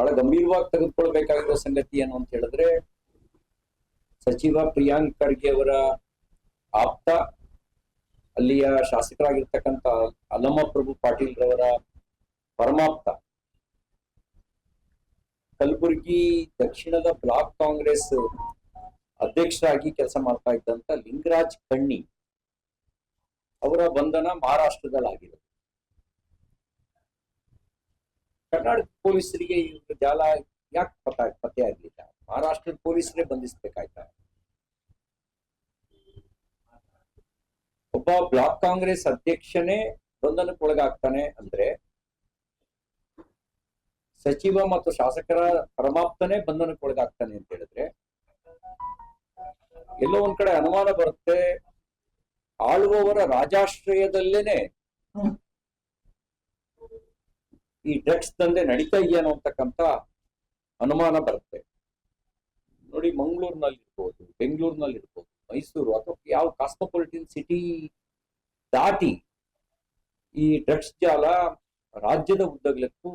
ಬಹಳ ಗಂಭೀರವಾಗಿ ತೆಗೆದುಕೊಳ್ಬೇಕಾಗಿರೋ ಸಂಗತಿ ಏನು ಅಂತ ಹೇಳಿದ್ರೆ, ಸಚಿವ ಪ್ರಿಯಾಂಕ್ ಖರ್ಗೆ ಅವರ ಆಪ್ತ, ಅಲ್ಲಿಯ ಶಾಸಕರಾಗಿರ್ತಕ್ಕಂಥ ಅಲಮ್ಮ ಪ್ರಭು ಪಾಟೀಲ್ ರವರ ಪರಮಾಪ್ತ. ಕಲಬುರಗಿ ದಕ್ಷಿಣದ ಬ್ಲಾಕ್ ಕಾಂಗ್ರೆಸ್ ಅಧ್ಯಕ್ಷರಾಗಿ ಕೆಲಸ ಮಾಡ್ತಾ ಇದ್ದಂತ ಲಿಂಗರಾಜ್ ಕಣ್ಣಿ ಅವರ ಬಂಧನ ಮಹಾರಾಷ್ಟ್ರದಲ್ಲಾಗಿದೆ. ಕರ್ನಾಟಕ ಪೊಲೀಸರಿಗೆ ಇವ್ರ ಜಾಲ ಯಾಕೆ ಪತ ಪತ್ತೆ ಆಗ್ಲಿಲ್ಲ? ಮಹಾರಾಷ್ಟ್ರದ ಪೊಲೀಸರೇ ಬಂಧಿಸಬೇಕಾಯ್ತ? ಒಬ್ಬ ಬ್ಲಾಕ್ ಕಾಂಗ್ರೆಸ್ ಅಧ್ಯಕ್ಷನೇ ಬಂಧನಕ್ಕೊಳಗಾಗ್ತಾನೆ ಅಂದ್ರೆ ಸಚಿವ ಮತ್ತು ಶಾಸಕರ ಪರಮಾಪ್ತನೇ ಬಂಧನಕ್ಕೊಳಗಾಗ್ತಾನೆ ಅಂತ ಹೇಳಿದ್ರೆ ಎಲ್ಲೋ ಒಂದ್ ಕಡೆ ಅನುಮಾನ ಬರುತ್ತೆ. ಆಳುವವರ ರಾಜಾಶ್ರಯದಲ್ಲೇನೆ ಈ ಡ್ರಗ್ಸ್ ದಂಧೆ ನಡೀತಾ ಇದೆಯೇನೋ ಅಂತಕ್ಕಂತ ಅನುಮಾನ ಬರುತ್ತೆ. ನೋಡಿ ಮಂಗಳೂರಿನಲ್ಲಿ ಇರ್ಬೋದು ಬೆಂಗಳೂರಿನಲ್ಲಿ ಇರ್ಬೋದು ಮೈಸೂರು ಅಥವಾ ಯಾವ ಕಾಸ್ಮೋಪಾಲಿಟನ್ ಸಿಟಿ ದಾಟಿ ಈ ಡ್ರಗ್ಸ್ ಜಾಲ ರಾಜ್ಯದ ಉದ್ದಗಲಕ್ಕೂ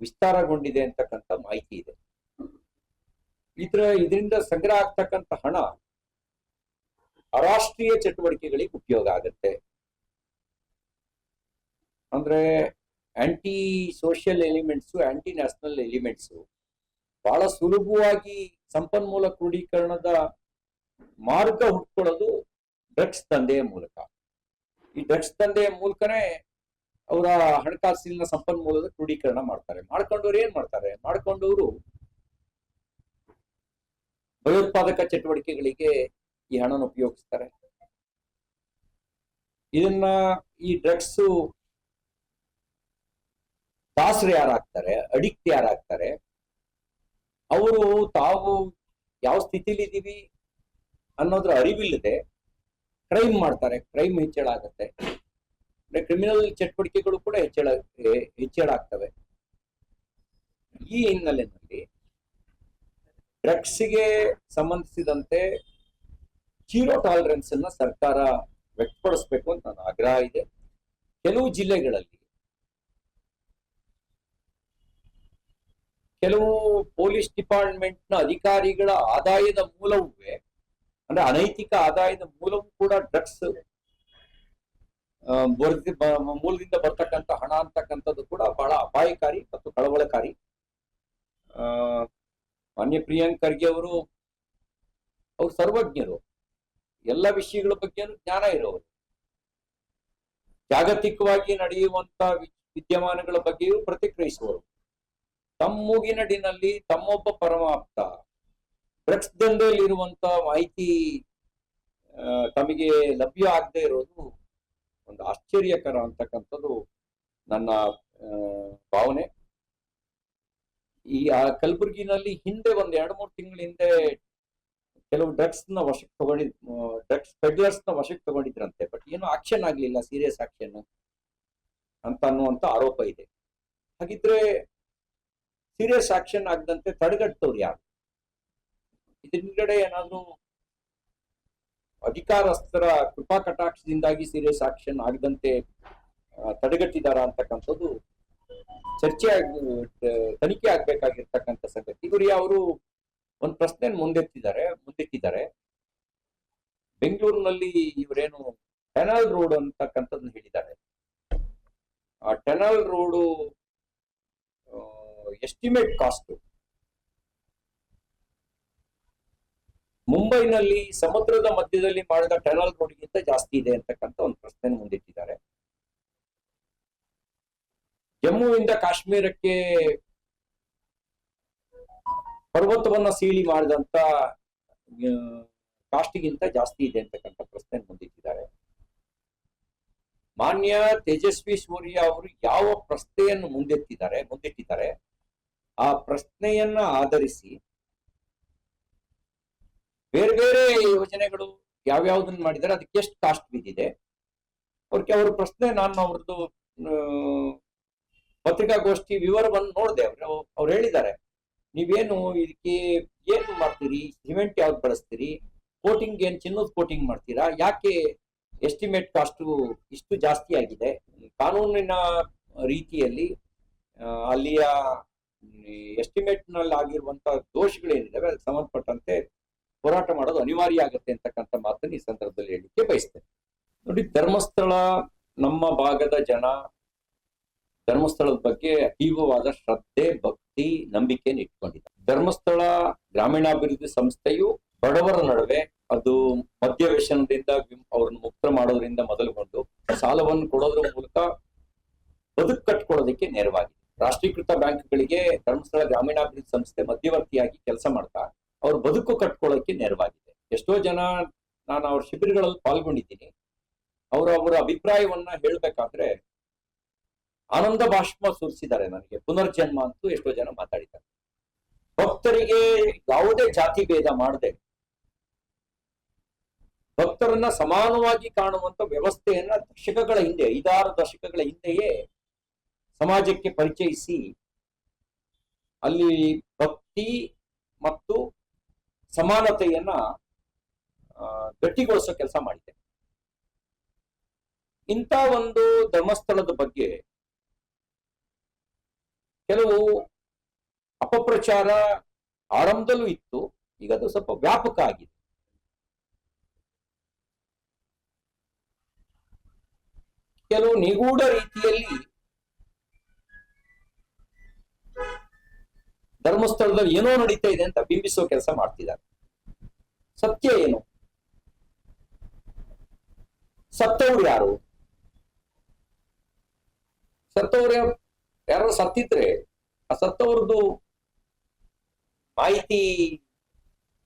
ವಿಸ್ತಾರಗೊಂಡಿದೆ ಅಂತಕ್ಕಂಥ ಮಾಹಿತಿ ಇದೆ. ಇದ್ರ ಇದರಿಂದ ಸಂಗ್ರಹ ಆಗ್ತಕ್ಕಂಥ ಹಣ ಅರಾಷ್ಟ್ರೀಯ ಚಟುವಟಿಕೆಗಳಿಗೆ ಉಪಯೋಗ ಆಗುತ್ತೆ. ಅಂದ್ರೆ anti social elements anti national elements ಬಹಳ ಸುಲಭವಾಗಿ ಸಂಪನ್ಮೂಲ ಕ್ರೋಢೀಕರಣದ ಮಾರ್ಗ ಹುಟ್ಕೊಳ್ಳೋದು ಡ್ರಗ್ಸ್ ದಂಧೆಯ ಮೂಲಕ. ಈ ಡ್ರಗ್ಸ್ ದಂಧೆಯ ಮೂಲಕನೇ ಅವರ ಹಣಕಾಸಿನ ಸಂಪನ್ಮೂಲದ ಕ್ರೋಢೀಕರಣ ಮಾಡ್ತಾರೆ. ಮಾಡ್ಕೊಂಡವ್ರು ಏನ್ ಮಾಡ್ತಾರೆ? ಮಾಡ್ಕೊಂಡವರು ಭಯೋತ್ಪಾದಕ ಚಟುವಟಿಕೆಗಳಿಗೆ ಈ ಹಣನ ಉಪಯೋಗಿಸ್ತಾರೆ. ಇದನ್ನ ಈ ಡ್ರಗ್ಸ್ ದಾಸರು ಯಾರಾಗ್ತಾರೆ, ಅಡಿಕ್ಟ್ ಯಾರಾಗ್ತಾರೆ, ಅವರು ತಾವು ಯಾವ ಸ್ಥಿತಿಲಿ ಇದ್ದೀವಿ ಅನ್ನೋದ್ರ ಅರಿವಿಲ್ಲದೆ ಕ್ರೈಮ್ ಮಾಡ್ತಾರೆ ಕ್ರೈಮ್ ಹೆಚ್ಚಳ ಆಗುತ್ತೆ ಅಂದ್ರೆ ಕ್ರಿಮಿನಲ್ ಚಟುವಟಿಕೆಗಳು ಕೂಡ ಹೆಚ್ಚಳ ಹೆಚ್ಚಳ ಆಗ್ತವೆ ಈ ಹಿನ್ನೆಲೆಯಲ್ಲಿ ಡ್ರಗ್ಸ್ಗೆ ಸಂಬಂಧಿಸಿದಂತೆ ಜೀರೋ ಟಾಲರೆನ್ಸ್ ಅನ್ನ ಸರ್ಕಾರ ವ್ಯಕ್ತಪಡಿಸ್ಬೇಕು ಅಂತ ನನ್ನ ಆಗ್ರಹ ಇದೆ. ಕೆಲವು ಜಿಲ್ಲೆಗಳಲ್ಲಿ ಕೆಲವು ಪೊಲೀಸ್ ಡಿಪಾರ್ಟ್ಮೆಂಟ್ನ ಅಧಿಕಾರಿಗಳ ಆದಾಯದ ಮೂಲವೂ, ಅಂದ್ರೆ ಅನೈತಿಕ ಆದಾಯದ ಮೂಲವೂ ಕೂಡ ಡ್ರಗ್ಸ್ ಮೂಲದಿಂದ ಬರ್ತಕ್ಕಂಥ ಹಣ ಅಂತಕ್ಕಂಥದ್ದು ಕೂಡ ಬಹಳ ಅಪಾಯಕಾರಿ ಮತ್ತು ಕಳವಳಕಾರಿ. ಆ, ಮಾನ್ಯ ಪ್ರಿಯಾಂಕ್ ಖರ್ಗೆ ಅವರು, ಅವ್ರು ಸರ್ವಜ್ಞರು. ಎಲ್ಲ ವಿಷಯಗಳ ಬಗ್ಗೆ ಜ್ಞಾನ ಇರೋರು. ಜಾಗತಿಕವಾಗಿ ನಡೆಯುವಂತ ವಿದ್ಯಮಾನಗಳ ಬಗ್ಗೆಯೂ ಪ್ರತಿಕ್ರಿಯಿಸುವರು ತಮ್ಮ ಮೂಗಿನಡಿನಲ್ಲಿ ತಮ್ಮೊಬ್ಬ ಪರಮಾಪ್ತ. ಡ್ರಗ್ಸ್ ದಂಧೆಯಲ್ಲಿರುವಂತ ಮಾಹಿತಿ ತಮಗೆ ಲಭ್ಯ ಆಗದೆ ಇರೋದು ಒಂದು ಆಶ್ಚರ್ಯಕರ ಅಂತಕ್ಕಂಥದ್ದು ನನ್ನ ಭಾವನೆ. ಈ, ಆ, ಕಲಬುರಗಿನಲ್ಲಿ ಹಿಂದೆ ಒಂದ್ ಎರಡು ಮೂರು ತಿಂಗಳ ಹಿಂದೆ ಕೆಲವು ಡ್ರಗ್ಸ್ನ ವಶಕ್ಕೆ ತಗೊಂಡಿದ್ ಡ್ರಗ್ಸ್ ಪೆಡ್ಲರ್ಸ್ನ ವಶಕ್ಕೆ ತಗೊಂಡಿದ್ರಂತೆ, ಬಟ್ ಏನು ಆಕ್ಷನ್ ಆಗ್ಲಿಲ್ಲ, ಸೀರಿಯಸ್ ಆಕ್ಷನ್ ಅಂತ ಅನ್ನುವಂತ ಆರೋಪ ಇದೆ. ಹಾಗಿದ್ರೆ ಸೀರಿಯಸ್ ಆಕ್ಷನ್ ಆಗದಂತೆ ತಡೆಗಟ್ಟವ್ರು ಯಾರು? ಇದ್ರಿಂದ ಏನಾದ್ರು ಅಧಿಕಾರಸ್ಥರ ಕೃಪಾ ಕಟಾಕ್ಷದಿಂದಾಗಿ ಸೀರಿಯಸ್ ಆಕ್ಷನ್ ಆಗದಂತೆ ತಡೆಗಟ್ಟಿದಾರ ಅಂತಕ್ಕಂಥದ್ದು ಚರ್ಚೆ ಆಗಿ ತನಿಖೆ ಆಗ್ಬೇಕಾಗಿರ್ತಕ್ಕಂಥ ಸಂಗತಿ. ಗುರಿ ಅವರು ಒಂದು ಪ್ರಶ್ನೆ ಮುಂದೆತ್ತಿದ್ದಾರೆ ಮುಂದಿಟ್ಟಿದ್ದಾರೆ. ಬೆಂಗಳೂರಿನಲ್ಲಿ ಇವರೇನು ಟೆನಲ್ ರೋಡ್ ಅಂತಕ್ಕಂಥದ್ದು ಹೇಳಿದ್ದಾರೆ. ಆ ಟೆನಲ್ ರೋಡು ಎಸ್ಟಿಮೇಟ್ ಕಾಸ್ಟ್ ಮುಂಬೈನಲ್ಲಿ ಸಮುದ್ರದ ಮಧ್ಯದಲ್ಲಿ ಮಾಡಿದ ಟೆನಲ್ ರೋಡ್ಗಿಂತ ಜಾಸ್ತಿ ಇದೆ ಅಂತಕ್ಕಂಥ ಒಂದು ಪ್ರಶ್ನೆ ಮುಂದಿಟ್ಟಿದ್ದಾರೆ. ಜಮ್ಮುವಿಂದ ಕಾಶ್ಮೀರಕ್ಕೆ ಪರ್ವತವನ್ನ ಸೀಳಿ ಮಾಡಿದಂತ ಕಾಸ್ಟ್ಗಿಂತ ಜಾಸ್ತಿ ಇದೆ ಅಂತಕ್ಕಂಥ ಪ್ರಶ್ನೆ ಮುಂದಿಟ್ಟಿದ್ದಾರೆ. ಮಾನ್ಯ ತೇಜಸ್ವಿ ಸೂರ್ಯ ಅವರು ಯಾವ ಪ್ರಶ್ನೆಯನ್ನು ಮುಂದೆತ್ತಿದ್ದಾರೆ ಮುಂದಿಟ್ಟಿದ್ದಾರೆ? ಆ ಪ್ರಶ್ನೆಯನ್ನ ಆಧರಿಸಿ ಬೇರೆ ಬೇರೆ ಯೋಜನೆಗಳು ಯಾವ್ಯಾವ್ದನ್ನ ಮಾಡಿದ್ದಾರೆ ಅದಕ್ಕೆ ಎಷ್ಟು ಕಾಸ್ಟ್ ಬಿದ್ದಿದೆ. ಅವ್ರಿಗೆ ಅವ್ರ ಪ್ರಶ್ನೆ ನಾನು ಅವ್ರದ್ದು ಪತ್ರಿಕಾಗೋಷ್ಠಿ ವಿವರವನ್ನು ನೋಡಿದೆ. ಅವ್ರು ಅವ್ರು ಹೇಳಿದ್ದಾರೆ, ನೀವೇನು ಇದಕ್ಕೆ ಏನು ಮಾಡ್ತೀರಿ? ಸಿಮೆಂಟ್ ಯಾವ್ದು ಬಳಸ್ತೀರಿ? ಕೋಟಿಂಗ್ ಏನ್ ಚಿನ್ನದ ಕೋಟಿಂಗ್ ಮಾಡ್ತೀರಾ? ಯಾಕೆ ಎಸ್ಟಿಮೇಟ್ ಕಾಸ್ಟು ಇಷ್ಟು ಜಾಸ್ತಿ ಆಗಿದೆ? ಕಾನೂನಿನ ರೀತಿಯಲ್ಲಿ ಅಲ್ಲಿಯ ಎಸ್ಟಿಮೇಟ್ನಲ್ಲಿ ಆಗಿರುವಂತ ದೋಷಗಳೇನಿದಾವೆ ಅದಕ್ಕೆ ಸಂಬಂಧಪಟ್ಟಂತೆ ಹೋರಾಟ ಮಾಡೋದು ಅನಿವಾರ್ಯ ಆಗುತ್ತೆ ಅಂತಕ್ಕಂಥ ಮಾತನ್ನು ಈ ಸಂದರ್ಭದಲ್ಲಿ ಹೇಳಲಿಕ್ಕೆ ಬಯಸ್ತೇನೆ. ನೋಡಿ, ಧರ್ಮಸ್ಥಳ ನಮ್ಮ ಭಾಗದ ಜನ ಧರ್ಮಸ್ಥಳದ ಬಗ್ಗೆ ಅತೀವವಾದ ಶ್ರದ್ಧೆ, ಭಕ್ತಿ, ನಂಬಿಕೆಯನ್ನು ಇಟ್ಕೊಂಡಿದೆ ಧರ್ಮಸ್ಥಳ ಗ್ರಾಮೀಣಾಭಿವೃದ್ಧಿ ಸಂಸ್ಥೆಯು ಬಡವರ ನಡುವೆ ಅದು ಮದ್ಯ ವಿಮ್- ಅವ್ರನ್ನ ಮುಕ್ತ ಮಾಡೋದ್ರಿಂದ ಮೊದಲುಗೊಂಡು ಸಾಲವನ್ನು ಕೊಡೋದ್ರ ಮೂಲಕ ಬದುಕು ಕಟ್ಕೊಳ್ಳೋದಕ್ಕೆ ನೆರವಾಗಿದೆ. ರಾಷ್ಟ್ರೀಕೃತ ಬ್ಯಾಂಕ್ಗಳಿಗೆ ಧರ್ಮಸ್ಥಳ ಗ್ರಾಮೀಣಾಭಿವೃದ್ಧಿ ಸಂಸ್ಥೆ ಮಧ್ಯವರ್ತಿಯಾಗಿ ಕೆಲಸ ಮಾಡ್ತಾ ಅವ್ರ ಬದುಕು ಕಟ್ಕೊಳ್ಳೋಕೆ ನೆರವಾಗಿದೆ. ಎಷ್ಟೋ ಜನ ನಾನು ಅವ್ರ ಶಿಬಿರಗಳಲ್ಲಿ ಪಾಲ್ಗೊಂಡಿದ್ದೀನಿ. ಅವರ ಅವರ ಅಭಿಪ್ರಾಯವನ್ನ ಹೇಳ್ಬೇಕಾದ್ರೆ ಆನಂದ ಭಾಷ್ಮ ಸೂಚಿಸಿದ್ದಾರೆ ನನಗೆ. ಪುನರ್ಜನ್ಮ ಅಂತೂ ಎಷ್ಟೋ ಜನ ಮಾತಾಡಿದ್ದಾರೆ. ಭಕ್ತರಿಗೆ ಯಾವುದೇ ಜಾತಿ ಭೇದ ಮಾಡದೆ ಭಕ್ತರನ್ನ ಸಮಾನವಾಗಿ ಕಾಣುವಂತ ವ್ಯವಸ್ಥೆಯನ್ನ ದಶಕಗಳ ಹಿಂದೆ, ಐದಾರು ದಶಕಗಳ ಹಿಂದೆಯೇ ಸಮಾಜಕ್ಕೆ ಪರಿಚಯಿಸಿ, ಅಲ್ಲಿ ಭಕ್ತಿ ಮತ್ತು ಸಮಾನತೆಯನ್ನ ಗಟ್ಟಿಗೊಳಿಸೋ ಕೆಲಸ ಮಾಡಿದೆ ಇಂಥ ಒಂದು ಧರ್ಮಸ್ಥಳದ ಬಗ್ಗೆ ಕೆಲವು ಅಪಪ್ರಚಾರ ಆರಂಭದಲ್ಲೂ ಇತ್ತು, ಈಗ ಅದು ಸ್ವಲ್ಪ ವ್ಯಾಪಕ ಆಗಿದೆ. ಕೆಲವು ನಿಗೂಢ ರೀತಿಯಲ್ಲಿ ಧರ್ಮಸ್ಥಳದಲ್ಲಿ ಏನೋ ನಡೀತಾ ಇದೆ ಅಂತ ಬಿಂಬಿಸೋ ಕೆಲಸ ಮಾಡ್ತಿದ್ದಾರೆ. ಸತ್ಯ ಏನು? ಸತ್ತವ್ರು ಯಾರು? ಸತ್ತವ್ರು ಯಾರು? ಸತ್ತಿದ್ರೆ ಆ ಸತ್ತವ್ರದ್ದು ಮಾಹಿತಿ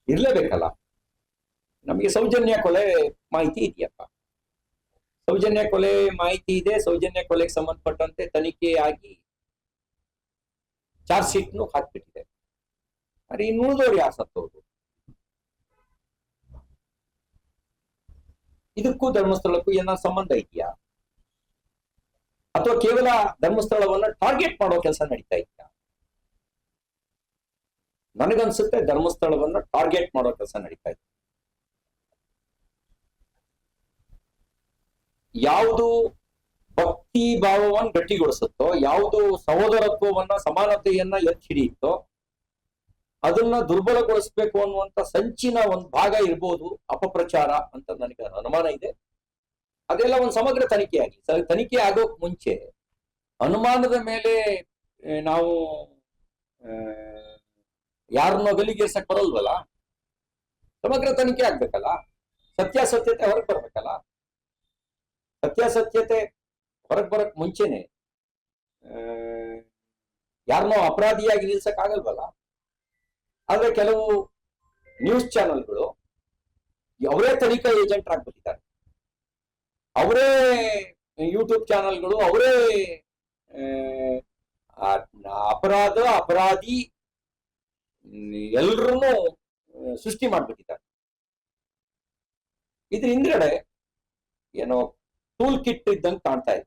ಇರ್ಲೇಬೇಕಲ್ಲ. ನಮಗೆ ಸೌಜನ್ಯ ಕೊಲೆ ಮಾಹಿತಿ ಇದೆಯಪ್ಪ. ಸೌಜನ್ಯ ಕೊಲೆ ಮಾಹಿತಿ ಇದೆ. ಸೌಜನ್ಯ ಕೊಲೆಗೆ ಸಂಬಂಧಪಟ್ಟಂತೆ ತನಿಖೆ ಆಗಿ ಚಾರ್ಜ್ ಶೀಟ್ನು ಹಾಕ್ಬಿಟ್ಟಿದೆ. ಅರೆ ಇನ್ನು ಉಳಿದವ್ರು ಯಾರು ಸತ್ತವರು ಇದಕ್ಕೂ ಧರ್ಮಸ್ಥಳಕ್ಕೂ ಏನಾದ್ರು ಸಂಬಂಧ ಇದೆಯಾ? ಅಥವಾ ಕೇವಲ ಧರ್ಮಸ್ಥಳವನ್ನ ಟಾರ್ಗೆಟ್ ಮಾಡೋ ಕೆಲಸ ನಡೀತಾ ಇದೆಯಾ? ನನಗನ್ಸುತ್ತೆ ಧರ್ಮಸ್ಥಳವನ್ನ ಟಾರ್ಗೆಟ್ ಮಾಡೋ ಕೆಲಸ ನಡೀತಾ ಇದೆ ಯಾವುದು ಭಕ್ತಿ ಭಾವವನ್ನು ಗಟ್ಟಿಗೊಳಿಸುತ್ತೋ, ಯಾವುದು ಸಹೋದರತ್ವವನ್ನ, ಸಮಾನತೆಯನ್ನ ಎತ್ತಿ ಹಿಡಿಯುತ್ತೋ, ಅದನ್ನ ದುರ್ಬಲಗೊಳಿಸ್ಬೇಕು ಅನ್ನುವಂತ ಸಂಚಿನ ಒಂದು ಭಾಗ ಇರ್ಬೋದು ಅಪಪ್ರಚಾರ ಅಂತ ನನಗೆ ಅನುಮಾನ ಇದೆ. ಅದೆಲ್ಲ ಒಂದು ಸಮಗ್ರ ತನಿಖೆ ಆಗಿ ಸ- ತನಿಖೆ ಆಗೋಕ್ ಮುಂಚೆ ಅನುಮಾನದ ಮೇಲೆ ನಾವು ಯಾರನ್ನೋ ಗಲಿಗೇರ್ಸಕ್ ಬರಲ್ವಲ್ಲ? ಸಮಗ್ರ ತನಿಖೆ ಆಗ್ಬೇಕಲ್ಲ? ಸತ್ಯಾಸತ್ಯತೆ ಹೊರಗೆ ಬರ್ಬೇಕಲ್ಲ? ಸತ್ಯಾಸತ್ಯತೆ ಹೊರಗೆ ಬರಕ್ ಮುಂಚೆನೆ ಯಾರನ್ನೋ ಅಪರಾಧಿಯಾಗಿ ನಿಲ್ಸಕ್ ಆಗಲ್ವಲ್ಲ? ಆದ್ರೆ ಕೆಲವು ನ್ಯೂಸ್ ಚಾನೆಲ್ಗಳು ಅವರೇ ತನಿಖಾ ಏಜೆಂಟ್ ಆಗ್ಬಿಟ್ಟಿದ್ದಾರೆ. ಅವರೇ ಯೂಟ್ಯೂಬ್ ಚಾನೆಲ್ಗಳು ಅವರೇ ಅಪರಾಧ, ಅಪರಾಧಿ ಎಲ್ರೂ ಸೃಷ್ಟಿ ಮಾಡ್ಬಿಟ್ಟಿದ್ದಾರೆ. ಇದ್ರ ಹಿಂದ್ಗಡೆ ಏನೋ ಟೂಲ್ ಕಿಟ್ ಇದ್ದಂಗೆ ಕಾಣ್ತಾ ಇದೆ.